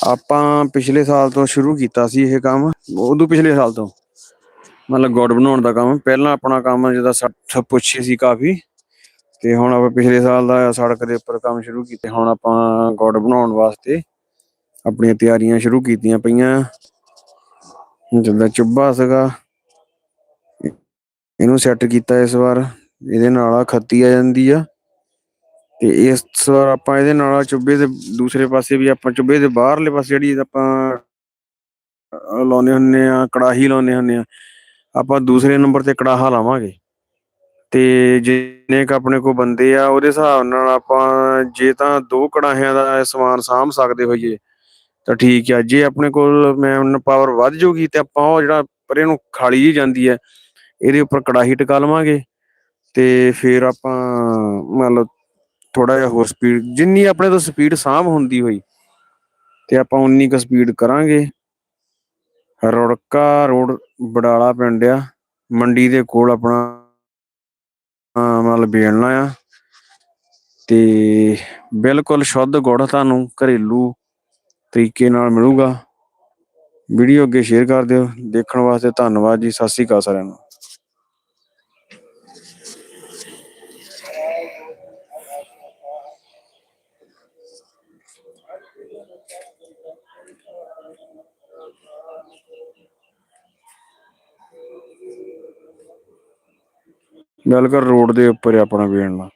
ਆਪਾਂ ਪਿਛਲੇ ਸਾਲ ਤੋਂ ਸ਼ੁਰੂ ਕੀਤਾ ਸੀ ਇਹ ਕੰਮ, ਉਦੋਂ ਪਿਛਲੇ ਸਾਲ ਤੋਂ। ਮਤਲਬ ਗੁੜ ਬਣਾਉਣ ਦਾ ਕੰਮ। ਪਹਿਲਾਂ ਆਪਣਾ ਕੰਮ ਜਿਹਦਾ ਸੱਠ ਪੁੱਛੇ ਸੀ ਕਾਫੀ। ਤੇ ਹੁਣ ਆਪਾਂ ਪਿਛਲੇ ਸਾਲ ਦਾ ਸੜਕ ਦੇ ਉੱਪਰ ਕੰਮ ਸ਼ੁਰੂ ਕੀਤੇ। ਹੁਣ ਆਪਾਂ ਗੁੜ ਬਣਾਉਣ ਵਾਸਤੇ ਆਪਣੀਆਂ ਤਿਆਰੀਆਂ ਸ਼ੁਰੂ ਕੀਤੀਆਂ ਪਈਆਂ। ਜਿੱਦਾਂ ਚੁੱਭਾ ਸੀਗਾ। ਇਹਨੂੰ ਸੈੱਟ ਕੀਤਾ ਇਸ ਵਾਰ। ਇਹਦੇ ਨਾਲ ਆ ਖੱਤੀ ਆ ਜਾਂਦੀ ਆ। ਤੇ ਇਸ ਵਾਰ ਆਪਾਂ ਇਹਦੇ ਨਾਲ ਚੁੱਭੇ ਦੇ ਦੂਸਰੇ ਪਾਸੇ ਵੀ ਆਪਾਂ ਚੁੱਭੇ ਦੇ ਬਾਹਰਲੇ ਪਾਸੇ ਜਿਹੜੀ ਆਪਾਂ ਅਹ ਲਾਉਂਦੇ ਹੁੰਨੇ ਆ, ਕੜਾਹੀ ਲਾਉਂਦੇ ਹੁੰਨੇ ਆ, ਆਪਾਂ ਦੂਸਰੇ ਨੰਬਰ ਤੇ ਕੜਾਹਾ ਲਾਵਾਂਗੇ। ਤੇ ਜਿੰਨੇ ਕ ਆਪਣੇ ਕੋਲ ਬੰਦੇ ਆ, ਉਹਦੇ ਹਿਸਾਬ ਨਾਲ ਆਪਾਂ ਜੇ ਤਾਂ ਦੋ ਕੜਾਹਿਆਂ ਦਾ ਸਮਾਨ ਸਾਂਭ ਸਕਦੇ ਹੋਈਏ, ਤਾਂ ਠੀਕ ਆ। ਜੇ ਆਪਣੇ ਕੋਲ ਮੈਨ ਪਾਵਰ ਵੱਧ ਜੂਗੀ ਤੇ ਆਪਾਂ ਉਹ ਜਿਹੜਾ ਪਰੇ ਨੂੰ ਖਾਲੀ ਜੀ ਜਾਂਦੀ ਹੈ ਇਹਦੇ ਉੱਪਰ ਕੜਾਹੀ ਟਿਕਾ ਲਵਾਂਗੇ। ਤੇ ਫਿਰ ਆਪਾਂ ਮਤਲਬ ਥੋੜਾ ਜਿਹਾ ਹੋਰ ਸਪੀਡ ਜਿੰਨੀ ਆਪਣੇ ਤੋਂ ਸਪੀਡ ਸਾਂਭ ਹੁੰਦੀ ਹੋਈ, ਤੇ ਆਪਾਂ ਉਨੀ ਕੁ ਸਪੀਡ ਕਰਾਂਗੇ। ਰੋੜਕਾ ਰੋਡ ਬਡਾਲਾ ਪਿੰਡ ਆ, ਮੰਡੀ ਦੇ ਕੋਲ ਆਪਣਾ ਮਤਲਬ ਬੇਲਣਾ ਆ। ਤੇ ਬਿਲਕੁਲ ਸ਼ੁੱਧ ਗੁੜ ਤੁਹਾਨੂੰ ਘਰੇਲੂ ਤਰੀਕੇ ਨਾਲ ਮਿਲੂਗਾ। ਵੀਡੀਓ ਅੱਗੇ ਸ਼ੇਅਰ ਕਰ ਦਿਓ। ਦੇਖਣ ਵਾਸਤੇ ਧੰਨਵਾਦ ਜੀ। ਸਤਿ ਸ੍ਰੀ ਅਕਾਲ ਸਾਰਿਆਂ ਨੂੰ। ਗੱਲ ਕਰ ਰੋਡ ਦੇ ਉੱਪਰ ਹੈ ਆਪਣਾ ਵੇਲਣਾ